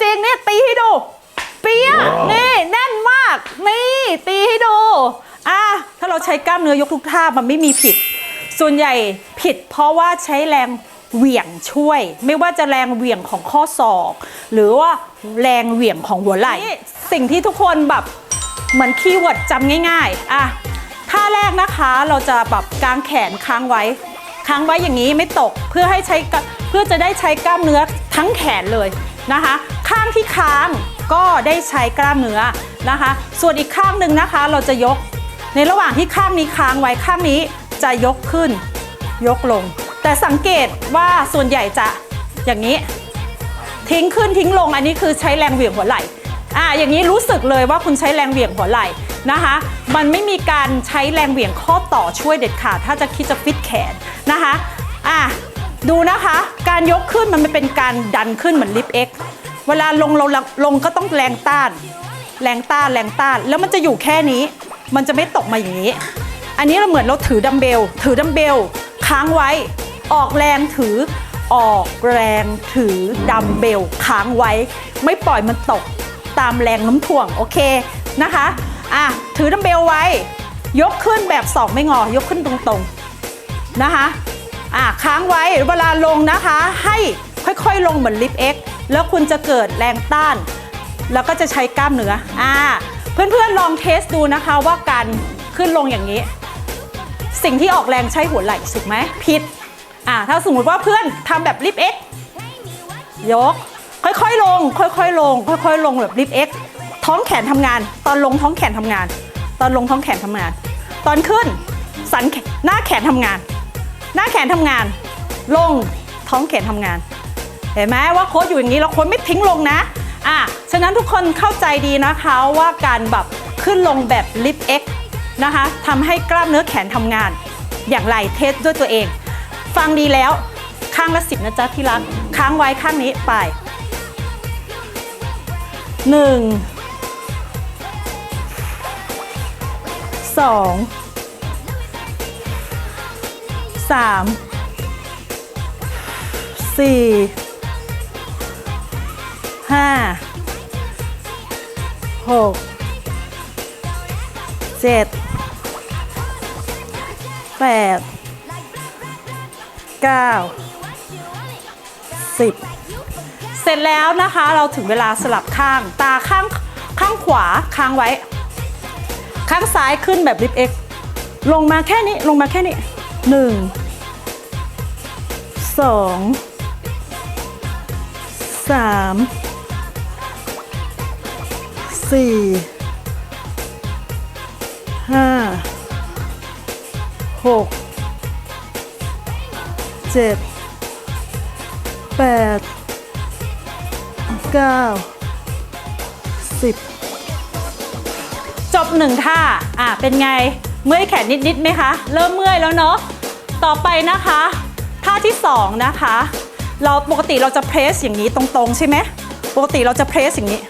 จริงนี่ตีให้ดู เปียะนี่แน่นมาก นี่ตีให้ดูอะถ้าเราใช้กล้ามเนื้อยกทุกท่ามันไม่มีผิด ส่วนใหญ่ผิดเพราะว่าใช้แรงเหวี่ยงช่วย ไม่ว่าจะแรงเหวี่ยงของข้อศอก หรือว่าแรงเหวี่ยงของหัวไหล่สิ่งที่ทุกคนแบบเหมือนคีย์เวิร์ดจำง่ายๆอะท่าแรกนะคะเราจะแบบกางแขนค้างไว้ ค้างไว้อย่างนี้ไม่ตกเพื่อให้ใช้กะเพื่อจะได้ใช้กล้ามเนื้อทั้งแขนเลย นะคะ ข้างที่ค้างก็ได้ใช้กล้ามเนื้อนะคะ ส่วนอีกข้างหนึ่งนะคะ เราจะยก ในระหว่างที่ข้างนี้ค้างไว้ข้างนี้จะยกขึ้น ยกลง แต่สังเกตว่าส่วนใหญ่จะอย่างนี้ ทิ้งขึ้นทิ้งลงอันนี้คือใช้แรงเหวี่ยงหัวไหล่อ่าอย่างนี้รู้สึกเลยว่าคุณใช้แรงเหวี่ยงหัวไหล่นะคะ มันไม่มีการใช้แรงเหวี่ยงข้อต่อช่วยเด็ดขาดถ้าจะคิดจะฟิตแขนนะคะอะ ดูนะคะ การยกขึ้นมันไม่เป็นการดันขึ้นเหมือนลิฟต์เอ็กเวลาลงลงลงก็ต้องแรงต้าน แรงต้านแรงต้าน แล้วมันจะอยู่แค่นี้ มันจะไม่ตกมาอย่างนี้ อันนี้เราเหมือนเราถือดัมเบล ถือดัมเบล ค้างไว้ ออกแรงถือ ออกแรงถือดัมเบล ค้างไว้ ไม่ปล่อยมันตกตามแรงน้ำถ่วง โอเคนะคะ อะ ถือดัมเบลไว้ ยกขึ้นแบบสองไม่งอ ยกขึ้นตรงๆ นะคะ อะค้างไว้เวลาลงนะคะ ให้ค่อยๆลงเหมือนลิฟเอ็กแล้วคุณจะเกิดแรงต้าน แล้วก็จะใช้กล้ามเนื้ออ่าเพื่อนๆลองเทสดูนะคะว่าการขึ้นลงอย่างนี้ สิ่งที่ออกแรงใช้หัวไหล่ถูกไหมผิดอ่าถ้าสมมติว่าเพื่อนทำแบบลิฟเอ็กยก ค่อยๆลง ค่อยๆลง ค่อยๆ ลงแบบลิฟเอ็กท้องแขนทำงาน ตอนลงท้องแขนทำงาน ตอนลงท้องแขนทำงาน ตอนขึ้นสันแขนหน้าแขนทำงาน หน้าแขนทำงาน ลงท้องแขนทำงาน เห็นไหมว่าโค้ดอยู่อย่างนี้แล้วโค้ดไม่ทิ้งลงนะอะฉะนั้นทุกคนเข้าใจดีนะคะว่าการแบบขึ้นลงแบบลิฟต์เอ็กนะคะทำให้กล้ามเนื้อแขนทำงาน อย่างไรเทสด้วยตัวเอง ฟังดีแล้วข้างละสิบนะจ๊ะที่รักค้างไว้ข้างนี้ไปหนึ่งสอง สามสี่ห้าหกเจ็ดแปดเก้าสิบเสร็จแล้วนะคะเราถึงเวลาสลับข้างตาข้างข้างขวาค้างไว้ ข้างซ้ายขึ้นแบบลิฟเอ็กลงมาแค่นี้ลงมาแค่นี้หนึ่ง สองสามสี่ห้าหกเจ็ดแปดเก้าสิบจบหนึ่งท่า อะ เป็นไง เมื่อยแขนนิดๆไหมคะ เริ่มเมื่อยแล้วเนาะ ต่อไปนะคะ ท่าที่สองนะคะ เราปกติเราจะเพรสอย่างนี้ตรงๆ ใช่ไหมปกติเราจะเพรสอย่างนี้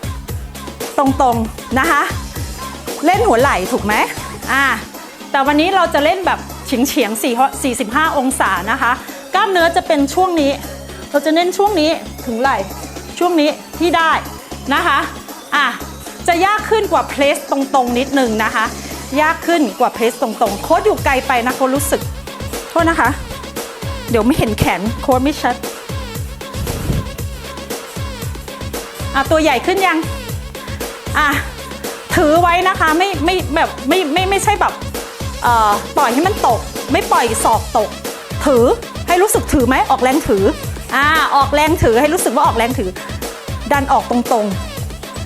ตรงๆนะคะ เล่นหัวไหล่ถูกไหมอ่าแต่วันนี้เราจะเล่นแบบเฉียงเฉียง4 45 องศานะคะ กล้ามเนื้อจะเป็นช่วงนี้ เราจะเน้นช่วงนี้ถึงไหล่ช่วงนี้ที่ได้นะคะอะจะยากขึ้นกว่าเพลสตรงๆ นิดนึงนะคะ ยากขึ้นกว่าเพลสตรงๆ โค้ดอยู่ไกลไปนะโค้ดรู้สึก โทษนะคะ เดี๋ยวไม่เห็นแขนโค้ดไม่ชัดอะตัวใหญ่ขึ้นยังอะถือไว้นะคะไม่ไม่แบบไม่ไม่ไม่ใช่แบบเอ่อปล่อยให้มันตก ไม่ปล่อยศอกตก ถือให้รู้สึกถือไหมออกแรงถืออ่าออกแรงถือให้รู้สึกว่าออกแรงถือ ดันออกตรง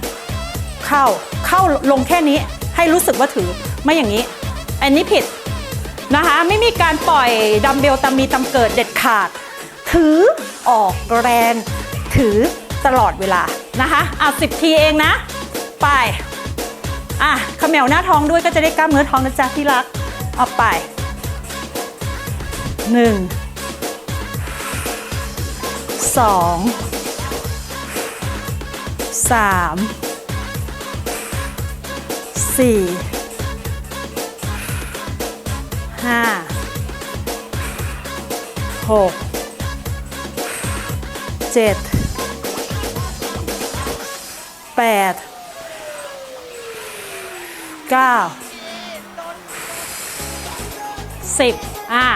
ๆ เข้าเข้าลงแค่นี้ให้รู้สึกว่าถือไม่อย่างนี้ อันนี้ผิด นะคะ ไม่มีการปล่อยดัมเบลตามมีตามเกิดเด็ดขาด ถือออกแรงถือตลอดเวลานะคะอะสิบทีเองนะ ไปอะเขมวหน้าท้องด้วยก็จะได้กล้ามเนื้อท้องนะจ๊ะที่รักเอาไปหนึ่งสองสามสี่ ห้าหกเจ็ดแปดเก้าสิบอะ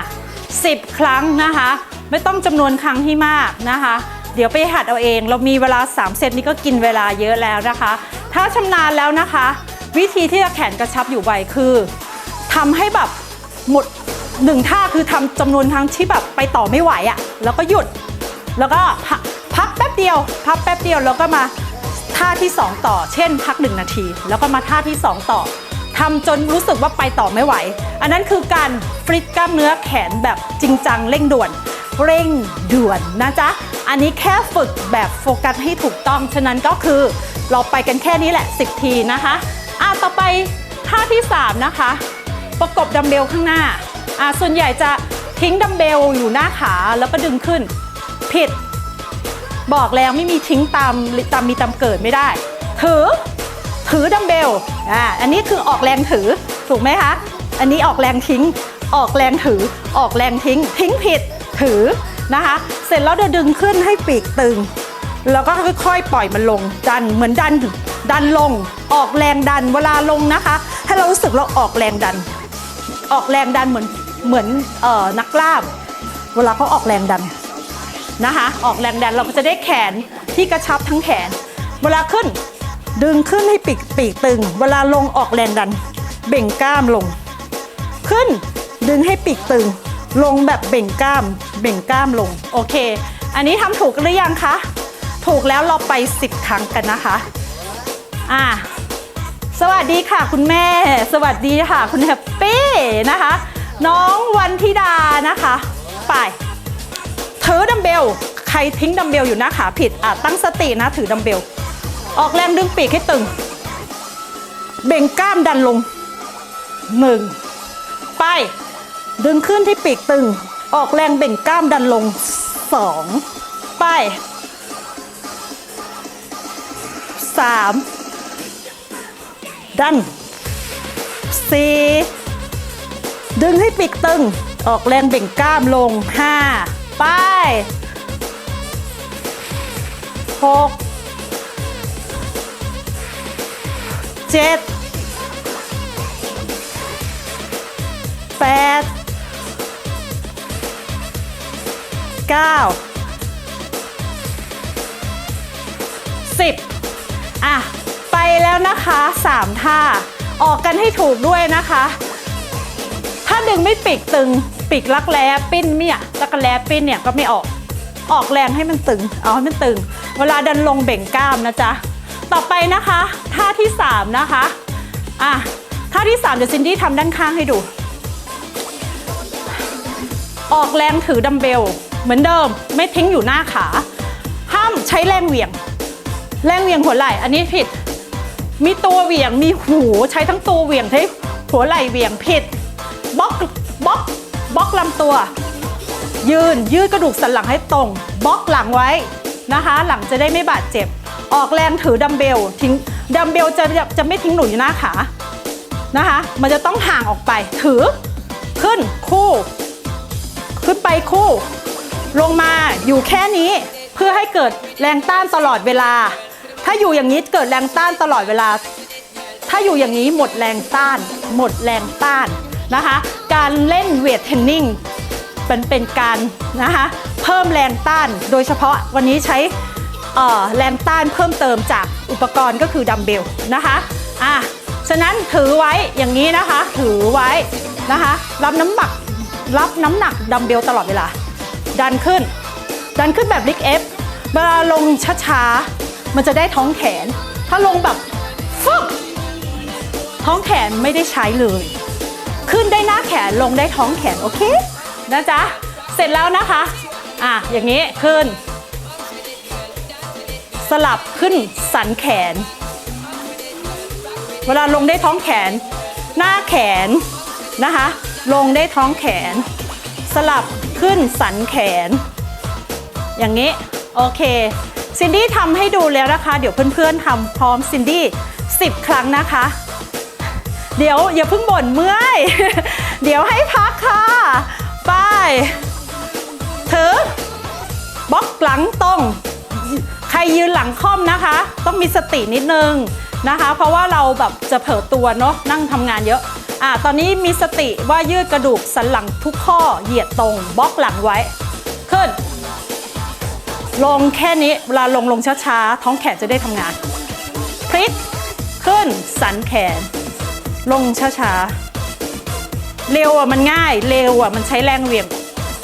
สิบครั้งนะคะ ไม่ต้องจำนวนครั้งที่มากนะคะ เดี๋ยวไปหัดเอาเอง เรามีเวลา 3 เซตนี้ก็กินเวลาเยอะแล้วนะคะ ถ้าชำนาญแล้วนะคะ วิธีที่จะแขนกระชับอยู่ไวคือทำให้แบบ หมดหนึ่งท่าคือทำจำนวนครั้งที่แบบไปต่อไม่ไหวอะ่ะแล้วก็หยุด แล้วก็พักแป๊บเดียว พักแป๊บเดียวแล้วก็มาท่าที่ 2 ต่อ เช่น พัก 1 นาที แล้วก็มาท่าที่ 2 ต่อทำจนรู้สึกว่าไปต่อไม่ไหว อันนั้นคือการฟริตกล้ามเนื้อแขนแบบจริงจังเร่งด่วน เร่งด่วนนะจ๊ะ อันนี้แค่ฝึกแบบโฟกัสให้ถูกต้อง ฉะนั้นก็คือเราไปกันแค่นี้แหละ 10 ทีนะคะ อะต่อไปท่าที่ 3 นะคะ ประกบดัมเบลข้างหน้าอะส่วนใหญ่จะทิ้งดัมเบลอยู่หน้าขาแล้วก็ดึงขึ้น ผิด บอกแล้วไม่มีทิ้งตามตามมีตามเกิดไม่ได้ ถือ ถือดัมเบลอ่าอันนี้คือออกแรงถือถูกไหมคะอันนี้ออกแรงทิ้ง ออกแรงถือ ออกแรงทิ้ง ทิ้งผิด ถือนะคะ เสร็จแล้วเดี๋ยวดึงขึ้นให้ปีกตึง แล้วก็ค่อยๆ ปล่อยมันลง ดัน เหมือนดัน ดันลง ออกแรงดัน เวลาลงนะคะ ให้เรารู้สึกเราออกแรงดัน ออกแรงดันเหมือนเหมือนออนักกล้าม เวลาเขาออกแรงดันนะคะ ออกแรงดันเราก็จะได้แขนที่กระชับทั้งแขน เวลาขึ้นดึงขึ้นให้ปีกปีกตึง เวลาลงออกแรงดัน เบ่งกล้ามลง ขึ้นดึงให้ปีกตึง ลงแบบเบ่งกล้าม เบ่งกล้ามลง โอเค อันนี้ทำถูกหรือยังคะ ถูกแล้วเราไป 10 ครั้งกันนะคะ อ่า สวัสดีค่ะคุณแม่ สวัสดีค่ะคุณแฮปปี้นะคะ น้องวันธิดานะคะ ไป ถือดัมเบล ใครทิ้งดัมเบลอยู่น้าขาผิดอะตั้งสตินะถือดัมเบล ออกแรงดึงปีกให้ตึง เบ่งกล้ามดันลงหนึ่งไป ดึงขึ้นที่ปีกตึง ออกแรงเบ่งกล้ามดันลงสองไปสาม ดันสี่ดึงให้ปีกตึง ออกแรงเบ่งกล้ามลงห้าไปหกเจ็ดแปดเก้าสิบอะ แล้วนะคะสามท่า ออกกันให้ถูกด้วยนะคะ ถ้าดึงไม่ปีกตึงปีกรักแร้ปิ้นเนี่ยจักแร้ปิ้นเนี่ยก็ไม่ออกออกแรงให้มันตึง เอาให้มันตึง เวลาดันลงเบ่งกล้ามนะจ๊ะ ต่อไปนะคะท่าที่ 3 นะคะ อะท่าที่ 3 เดี๋ยวซินดี้ทำด้านข้างให้ดู ออกแรงถือดัมเบล เหมือนเดิมไม่ทิ้งอยู่หน้าขา ห้ามใช้แรงเหวี่ยง แรงเหวี่ยงหัวไหล่ อันนี้ผิด มีตัวเหวี่ยงมีหูใช้ทั้งตัวเหวี่ยงใช้หัวไหล่เหวี่ยงผิดบล็อกบล็อกบล็อกลำตัว ยืนยืดกระดูกสันหลังให้ตรงบล็อกหลังไว้นะคะ หลังจะได้ไม่บาดเจ็บ ออกแรงถือดัมเบลทิ้งดัมเบลจะจะไม่ทิ้งหนูอยู่หน้าขานะคะ มันจะต้องห่างออกไปถือขึ้นคู่ ขึ้นไปคู่ ลงมาอยู่แค่นี้เพื่อให้เกิดแรงต้านตลอดเวลา ถ้าอยู่อย่างนี้เกิดแรงต้านตลอดเวลา ถ้าอยู่อย่างนี้หมดแรงต้าน หมดแรงต้านนะคะ การเล่นเวทเทรนนิ่งเป็นเป็นการนะคะเพิ่มแรงต้าน โดยเฉพาะวันนี้ใช้แรงต้านเพิ่มเติมจากอุปกรณ์ก็คือดัมเบลนะคะอะฉะนั้นถือไว้อย่างนี้นะคะ ถือไว้นะคะ รับน้ำหนักรับน้ำหนักดัมเบลตลอดเวลา ดันขึ้น ดันขึ้นแบบลิกเอฟเวลาลงช้าๆ มันจะได้ท้องแขน ถ้าลงแบบฟึบท้องแขนไม่ได้ใช้เลย ขึ้นได้หน้าแขนลงได้ท้องแขน โอเค นะจ๊ะ เสร็จแล้วนะคะ อะ อย่างนี้ขึ้น สลับขึ้นสันแขน เวลาลงได้ท้องแขน หน้าแขนนะคะ ลงได้ท้องแขน สลับขึ้นสันแขน อย่างนี้ โอเค ซินดี้ทำให้ดูแล้วนะคะ เดี๋ยวเพื่อนๆทำพร้อมซินดี้10 ครั้งนะคะ เดี๋ยวอย่าเพิ่งบ่นเมื่อย เดี๋ยวให้พักค่ะ ไปถือบล็อกหลังตรงขรยืนหลังค่อมนะคะ ต้องมีสตินิดนึงนะคะ เพราะว่าเราแบบจะเผลอตัวเนาะนั่งทำงานเยอะอะตอนนี้มีสติว่ายืดกระดูกสันหลังทุกข้อเหยียดตรงบล็อกหลังไว้ ขึ้น ลงแค่นี้เวลาลงลงช้าๆ ท้องแขนจะได้ทำงาน พลิก ขึ้น สันแขน ลงช้าๆ เร็วอะมันง่าย เร็วอะมันใช้แรงเหวี่ยง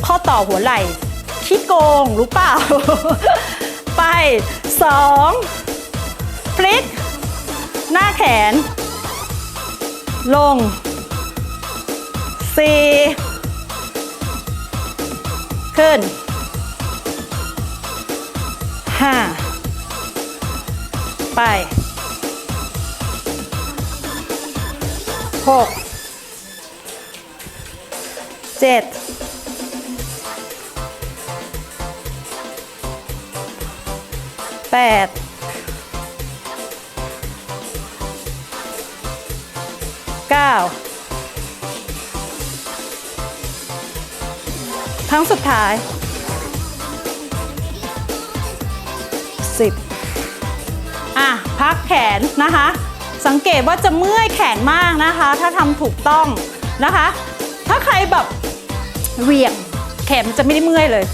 ข้อต่อหัวไหล่ขี้โกงรู้เปล่า ไปสองพลิก หน้าแขน ลงสี่ขึ้น ห้าไปหกเจ็ดแปดเก้าครั้งสุดท้าย พักแขนนะคะ สังเกตว่าจะเมื่อยแขนมากนะคะ ถ้าทำถูกต้องนะคะ ถ้าใครแบบเหวี่ยงแขนมันจะไม่ได้เมื่อยเลย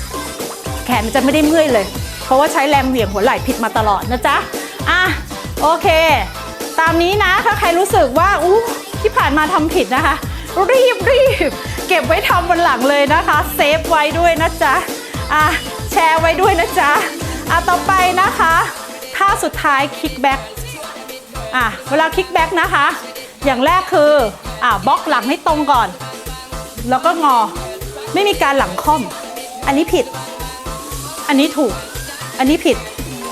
แขนมันจะไม่ได้เมื่อยเลย เพราะว่าใช้แรงเหวี่ยงหัวไหล่ผิดมาตลอดนะจ๊ะอะโอเค ตามนี้นะถ้าใครรู้สึกว่าอู้ที่ผ่านมาทำผิดนะคะ รีบรีบเก็บไว้ทำวันหลังเลยนะคะ เซฟไว้ด้วยนะจ๊ะอะแชร์ไว้ด้วยนะจ๊ะอะต่อไปนะคะ ท่าสุดท้ายคิกแบ็กอะเวลาคิกแบ็กนะคะ อย่างแรกคืออะบล็อกหลังให้ตรงก่อน แล้วก็งอ ไม่มีการหลังค่อม อันนี้ผิด อันนี้ถูก อันนี้ผิด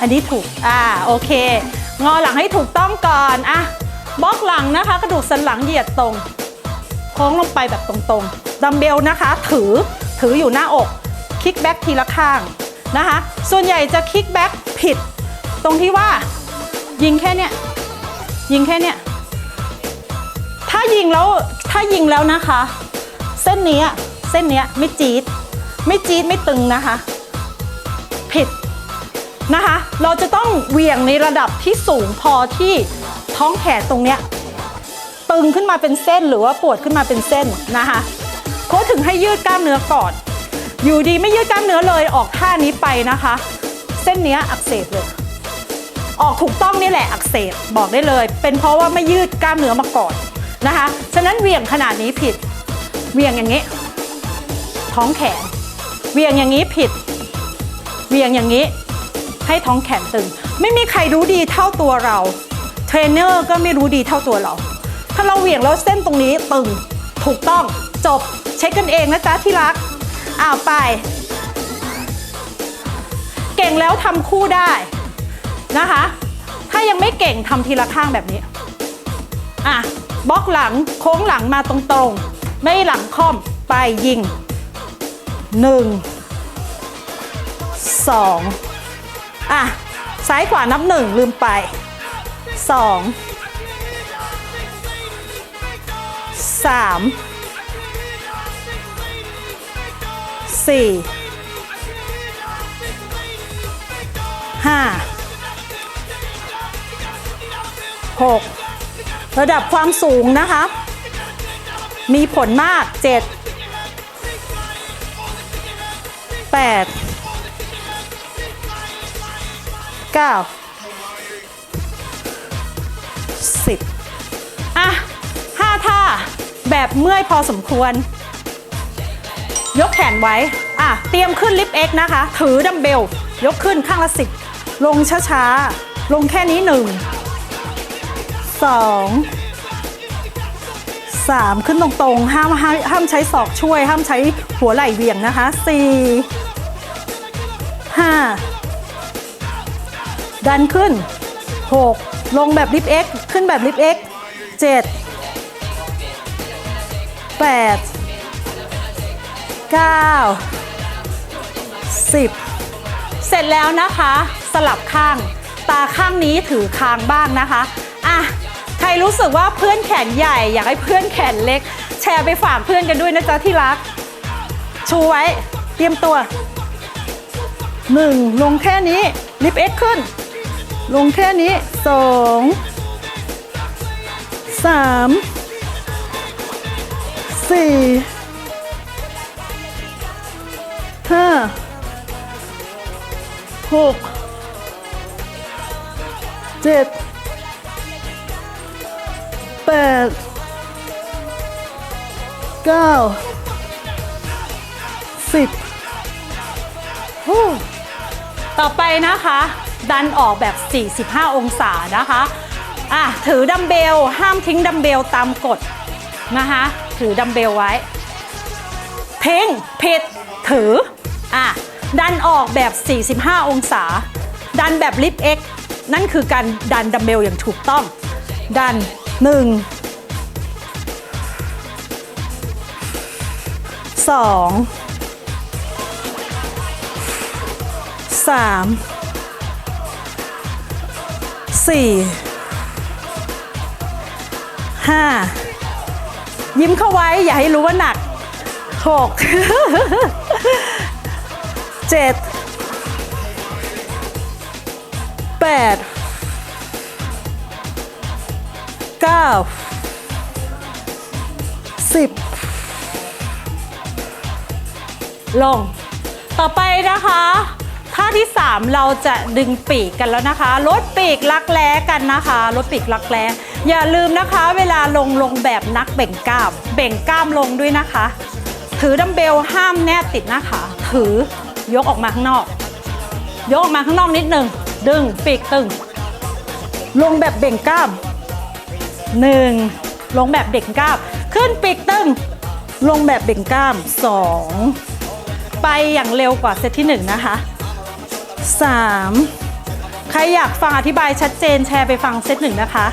อันนี้ถูก อ่าโอเค งอหลังให้ถูกต้องก่อนอะบล็อกหลังนะคะ กระดูกสันหลังเหยียดตรงโค้งลงไปแบบตรงๆ ดัมเบลนะคะ ถือถืออยู่หน้าอก คิกแบ็กทีละข้างนะคะ ส่วนใหญ่จะคิกแบ็กผิด ตรงที่ว่า ยิงแค่เนี้ยยิงแค่เนี้ยถ้ายิงแล้วถ้ายิงแล้วนะคะ เส้นนี้เส้นเนี้ยไม่จี๊ดไม่จี๊ดไม่ตึงนะคะ ผิดนะคะ เราจะต้องเหวี่ยงในระดับที่สูงพอที่ท้องแขนตรงเนี้ยตึงขึ้นมาเป็นเส้นหรือว่าปวดขึ้นมาเป็นเส้นนะคะโค้ชถึงให้ยืดกล้ามเนื้อก่อน อยู่ดีไม่ยืดกล้ามเนื้อเลยออกท่านี้ไปนะคะ เส้นเนี้ยอักเสบเลย ออกถูกต้องนี่แหละอักเสบบอกได้เลย เป็นเพราะว่าไม่ยืดกล้ามเนื้อมาก่อนนะคะฉะนั้นเวียงขนาดนี้ผิดเวียงอย่างนี้ ท้องแขนเวียงอย่างนี้ผิดเวียงอย่างนี้ ให้ท้องแขนตึง ไม่มีใครรู้ดีเท่าตัวเราเทรนเนอร์ก็ไม่รู้ดีเท่าตัวเรา ถ้าเราเหวี่ยงแล้วเส้นตรงนี้ตึงถูกต้องจบเช็คกันเองนะจ๊ะที่รักอ้าวไป เก่งแล้วทำคู่ได้ นะคะ ถ้ายังไม่เก่งทำทีละข้างแบบนี้ อะบล็อกหลังโค้งหลังมาตรงๆ ไม่หลังค่อมไปยิง 1 2 อะ ซ้ายขวานับหนึ่งลืมไป 2 3 4 5 6 ระดับความสูงนะคะ มีผลมาก 7 8 9 10 อะ 5 ท่า แบบเมื่อยพอสมควร ยกแขนไว้ อะ เตรียมขึ้นลิฟต์ X นะคะ ถือดัมเบล ยกขึ้นข้างละสิบลงช้าๆ ลงแค่นี้หนึ่ง สองสามขึ้นตรงๆ ห้ามห้ามห้ามใช้ศอกช่วย ห้ามใช้หัวไหล่เวี่ยงนะคะสี่ห้าดันขึ้น 6 ลงแบบลิฟต์ X ขึ้นแบบลิฟต์ X 7 8 9 10เสร็จแล้วนะคะ สลับข้าง ตาข้างนี้ถือคางบ้างนะคะ รรู้สึกว่าเพื่อนแขนใหญ่ อยากให้เพื่อนแขนเล็ก แชร์ไปฝากเพื่อนกันด้วยนะจ๊ะที่รัก ชูไว้ เตรียมตัวหนึ่งลงแค่นี้ลิฟเอ็กขึ้น ลงแค่นี้สองสามสี่ห้าหกเจ็ด แปดเก้าสิบต่อไปนะคะ ดันออกแบบ 45 องศานะคะอะถือดัมเบล ห้ามทิ้งดัมเบลตามกฎนะคะถือดัมเบลไว้ ทิ้งผิดถืออะดันออกแบบ 45 องศา ดันแบบลิฟเอ็กนั่นคือการดันดัมเบลอย่างถูกต้อง ดัน 1 2สามสี่ห้ายิ้มเข้าไว้อย่าให้รู้ว่าหนักหกเจ็ดแปด เก้าสิบลง ต่อไปนะคะท่าที่ 3 เราจะดึงปีกกันแล้วนะคะ ลดปีกลักแร้กันนะคะ ลดปีกลักแร้อย่าลืมนะคะ เวลาลงลงแบบนักเบ่งกล้าม เบ่งกล้ามลงด้วยนะคะ ถือดัมเบลห้ามแนบติดนะคะ ถือยกออกมาข้างนอก ยกออกมาข้างนอกนิดหนึ่งดึงปีกตึง ลงแบบเบ่งกล้าม หนึ่งลงแบบเบ่งกล้าม ขึ้นปีกตึง ลงแบบเบ่งกล้ามสองไปอย่างเร็วกว่าเซตที่ 1 นะคะ 3. ใครอยากฟังอธิบายชัดเจนแชร์ไปฟังเซตหนึ่งนะคะ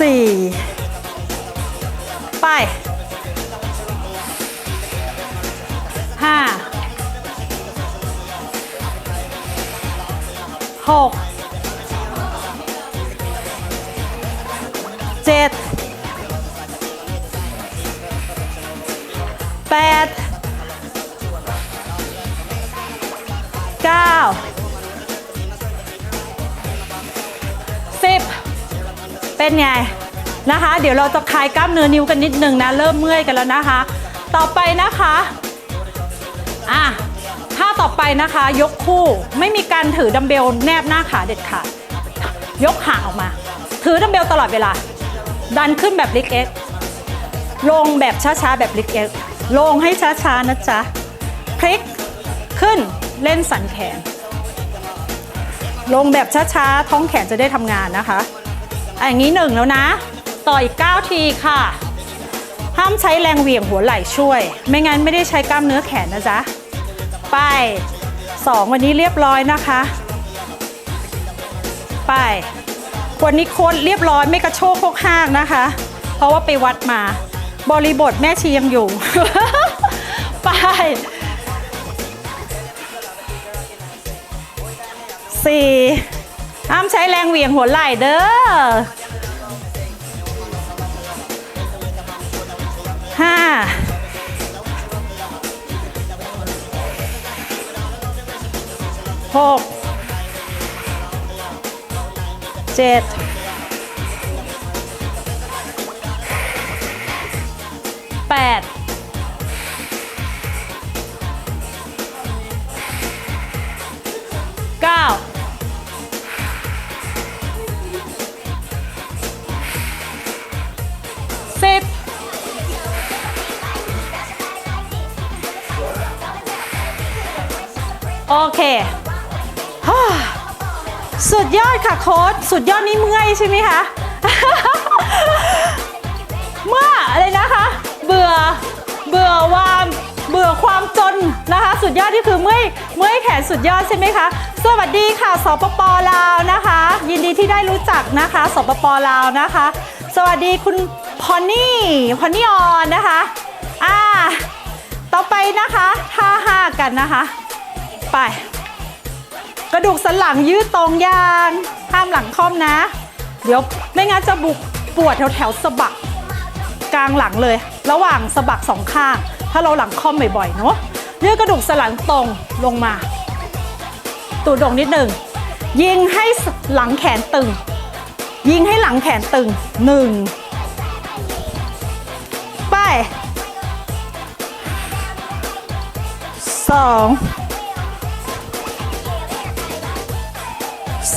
4. ไป 5 6 เป็นไงนะคะ เดี๋ยวเราจะคลายกล้ามเนื้อนิ้วกันนิดนึงนะเริ่มเมื่อยกันแล้วนะคะ ต่อไปนะคะอะท่าต่อไปนะคะ ยกคู่ไม่มีการถือดัมเบลแนบหน้าขาเด็ดขาดยกห่าออกมา ถือดัมเบลตลอดเวลา ดันขึ้นแบบลิกเอ็กลงแบบช้าๆแบบลิกเอ็กลงให้ช้าๆนะจ๊ะพลิกขึ้นเล่นสันแขน ลงแบบช้าๆท้องแขนจะได้ทำงานนะคะ อะอย่างนี้หนึ่งแล้วนะ ต่ออีก 9 ทีค่ะ ห้ามใช้แรงเหวี่ยงหัวไหล่ช่วย ไม่งั้นไม่ได้ใช้กล้ามเนื้อแขนนะจ๊ะ ไป 2 วันนี้เรียบร้อยนะคะ ไป วันนี้โค้ดเรียบร้อยไม่กระโชกโคกห้างนะคะ เพราะว่าไปวัดมา บริบทแม่ชียังอยู่ ไปสี่ ห้ามใช้แรงเหวี่ยงหัวไหล่เด้อห้าหกเจ็ดแปด ยอดค่ะโค้ดสุดยอดนี่เมื่อยใช่ไหมคะ เมื่ออะไรนะคะ เบื่อเบื่อวามเบื่อความจนนะคะ สุดยอดที่คือเมื่อยเมื่อยแขนสุดยอดใช่ไหมคะ สวัสดีค่ะสปปลาวนะคะ ยินดีที่ได้รู้จักนะคะสปปลาวนะคะ สวัสดีคุณพอนนี่พอนนี่ออนนะคะอ่าต่อไปนะคะท่าห้ากันนะคะ ไป ระดูกสันหลังยืดตรงยางห้ามหลังค่อมนะ เดี๋ยวไม่งั้นจะบุกปวดแถวแถวสะบักกลางหลังเลย ระหว่างสะบักสองข้าง ถ้าเราหลังค่อมบ่อยๆเนาะยืดกระดูกสันหลังตรงลงมา ตูดดงนิดหนึ่งยิงให้หลังแขนตึง ยิงให้หลังแขนตึงหนึ่งไปสอง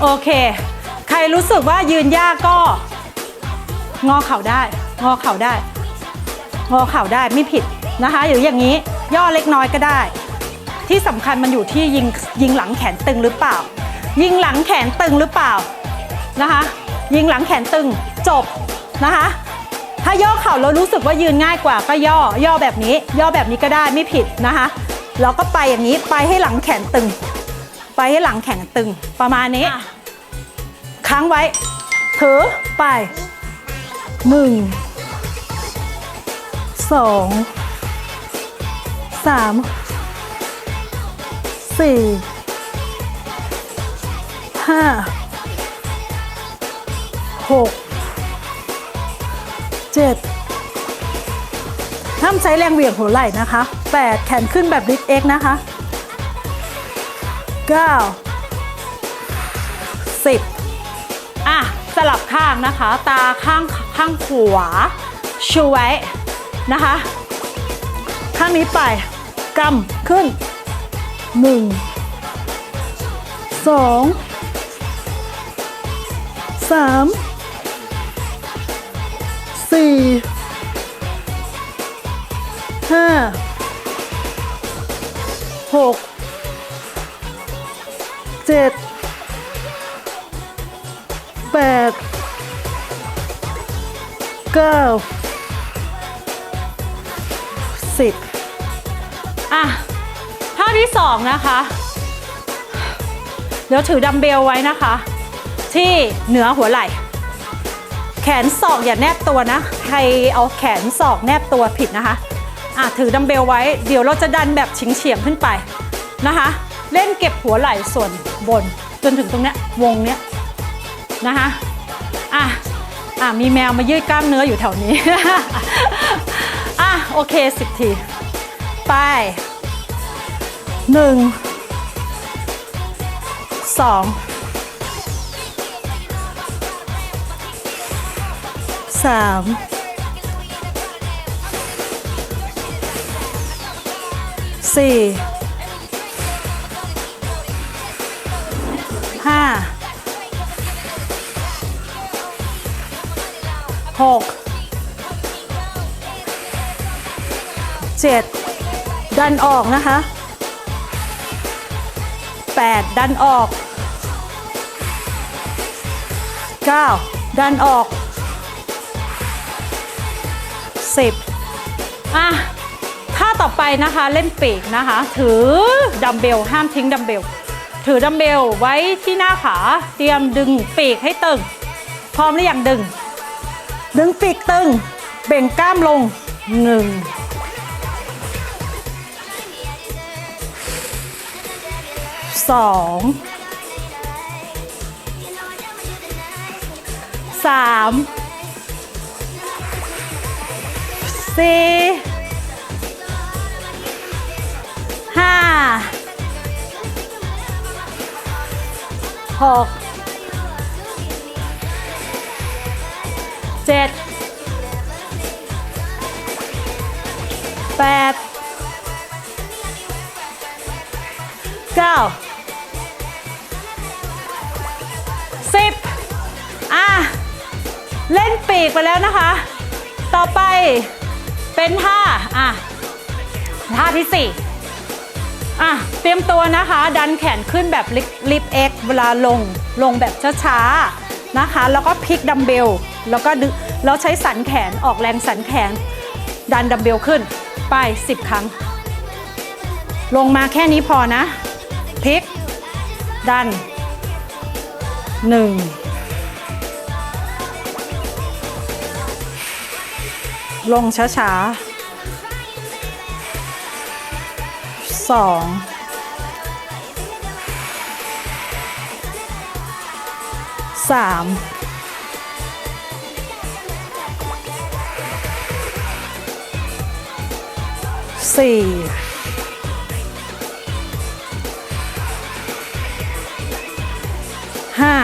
โอเค ใครรู้สึกว่ายืนยากก็ งอเข่าได้ งอเข่าได้ งอเข่าได้ไม่ผิดนะคะหรืออย่างนี้ย่อเล็กน้อยก็ได้ ที่สำคัญมันอยู่ที่ยิงยิงหลังแขนตึงหรือเปล่า ยิงหลังแขนตึงหรือเปล่านะคะ ยิงหลังแขนตึงจบนะคะ ถ้าย่อเข่าแล้วรู้สึกว่ายืนง่ายกว่าก็ย่อย่อแบบนี้ ย่อแบบนี้ก็ได้ไม่ผิดนะคะแล้วก็ไปอย่างนี้ไปให้หลังแขนตึง ไปให้หลังแขนตึงประมาณนี้ ค้างไว้ ถือไปหนึ่งสองสามสี่ห้าหกเจ็ดห้ามใช้แรงเหวี่ยงหัวไหล่นะคะแปดแขนขึ้นแบบลิฟเอ็กนะคะ เก้าสิบอะสลับข้างนะคะ ตาข้างข้างขวาชูไว้นะคะ ข้างนี้ไปกำขึ้นหนึ่งสองสามสี่ห้าหก เจ็ดแปดเก้าสิบอะท่าที่สองนะคะ เดี๋ยวถือดัมเบลไว้นะคะ ที่เหนือหัวไหล่ แขนศอกอย่าแนบตัวนะ ใครเอาแขนศอกแนบตัวผิดนะคะอะถือดัมเบลไว้ เดี๋ยวเราจะดันแบบเฉียงๆขึ้นไปนะคะ เล่นเก็บหัวไหล่ส่วน บน จนถึงตรงเนี้ยวงเนี้ยนะคะอะอะมีแมวมายืดกล้ามเนื้ออยู่แถวนี้ อะโอเคสิบที ไปหนึ่งสองสามสี่ ห้าหกเจ็ดดันออกนะคะแปดดันออกเก้าดันออกสิบอะท่าต่อไปนะคะเล่นปีกนะคะ ถือดัมเบลห้ามทิ้งดัมเบล ถือดัมเบลไว้ที่หน้าขา เตรียมดึงปีกให้ตึง พร้อมหรือยังดึง ดึงปีกตึง เบ่งกล้ามลงหนึ่งสองสามสี่ห้า หกเจ็ดแปดเก้าสิบอะ เล่นปีกไปแล้วนะคะ ต่อไปเป็นท่า อะ ท่าที่สี่อะ เตรียมตัวนะคะ ดันแขนขึ้นแบบลิฟเอ็ก เวลาลงลงแบบช้าๆนะคะ แล้วก็พลิกดัมเบลแล้วก็ดึงแล้วใช้สันแขนออกแรงสันแขน ดันดัมเบลขึ้นไป 10 ครั้ง ลงมาแค่นี้พอนะพลิก ดัน 1 ลงช้าๆ 2 สามสี่ห้า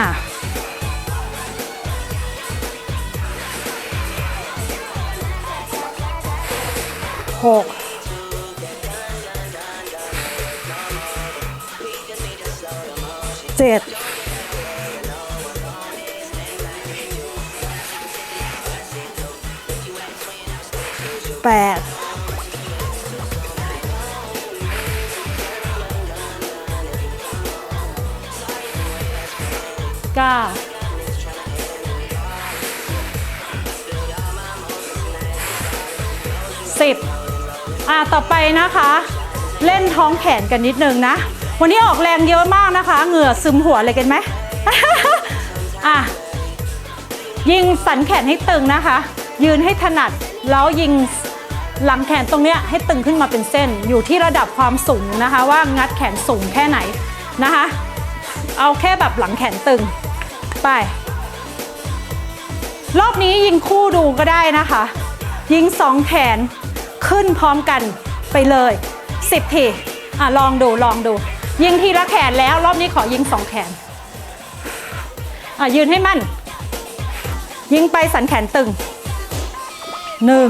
แปดเก้าสิบอะต่อไปนะคะ เล่นท้องแขนกันนิดนึงนะ วันนี้ออกแรงเยอะมากนะคะ เหงื่อซึมหัวเลยกันไหมอะยิงสันแขนให้ตึงนะคะ ยืนให้ถนัด แล้วยิง หลังแขนตรงเนี้ยให้ตึงขึ้นมาเป็นเส้นอยู่ที่ระดับความสูงนะคะ ว่างัดแขนสูงแค่ไหนนะคะ เอาแค่แบบหลังแขนตึงไป รอบนี้ยิงคู่ดูก็ได้นะคะ ยิงสองแขนขึ้นพร้อมกันไปเลย 10 ทีอะลองดูลองดู ยิงทีละแขนแล้วรอบนี้ขอยิงสองแขนอะยืนให้มั่น ยิงไปสันแขนตึงหนึ่ง